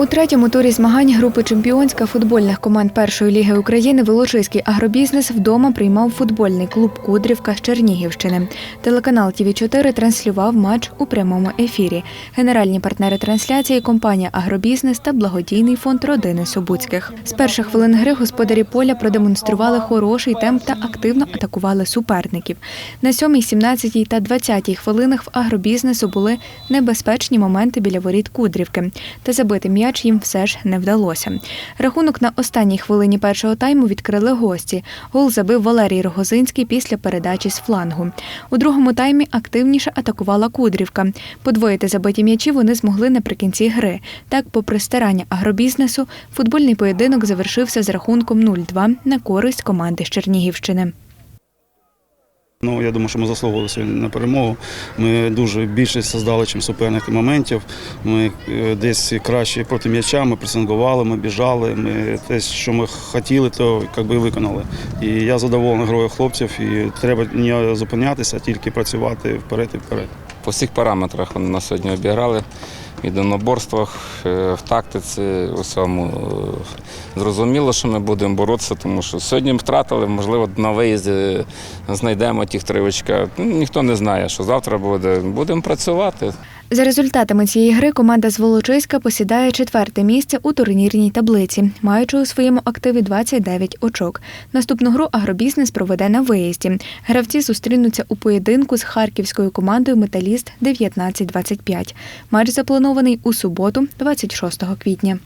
У третьому турі змагань групи чемпіонська футбольних команд першої ліги України Волочиський агробізнес вдома приймав футбольний клуб Кудрівка з Чернігівщини. Телеканал ТВ 4 транслював матч у прямому ефірі. Генеральні партнери трансляції компанія Агробізнес та благодійний фонд родини Собуцьких. З перших хвилин гри господарі поля продемонстрували хороший темп та активно атакували суперників. На 7, 17 та 20 хвилинах в агробізнесу були небезпечні моменти біля воріт Кудрівки. Та забити м'яч їм все ж не вдалося. Рахунок на останній хвилині першого тайму відкрили гості. Гол забив Валерій Рогозинський після передачі з флангу. У другому таймі активніше атакувала Кудрівка. Подвоїти забиті м'ячі вони змогли наприкінці гри. Так, попри старання агробізнесу, футбольний поєдинок завершився з рахунком 0-2 на користь команди з Чернігівщини. Ну, я думаю, що ми заслуговували сьогодні на перемогу. Ми дуже більше создали, чим суперники моментів. Ми е, десь краще проти м'яча, ми пресингували, ми біжали. Ми те, що ми хотіли, то якби і виконали. І я задоволений грою хлопців. І треба не зупинятися, тільки працювати вперед і вперед. По всіх параметрах вони нас сьогодні обіграли. Єдиноборствах, е, в тактиці, у всьому Е, зрозуміло, що ми будемо боротися, тому що сьогодні втратили, можливо, на виїзді знайдемо ті три очка. Ну, Ніхто не знає, що завтра буде. Будемо працювати. За результатами цієї гри команда з Волочиська посідає четверте місце у турнірній таблиці, маючи у своєму активі 29 очок. Наступну гру агробізнес проведе на виїзді. Гравці зустрінуться у поєдинку з харківською командою Металіст 19-25. Матч запланований у суботу, 26 квітня.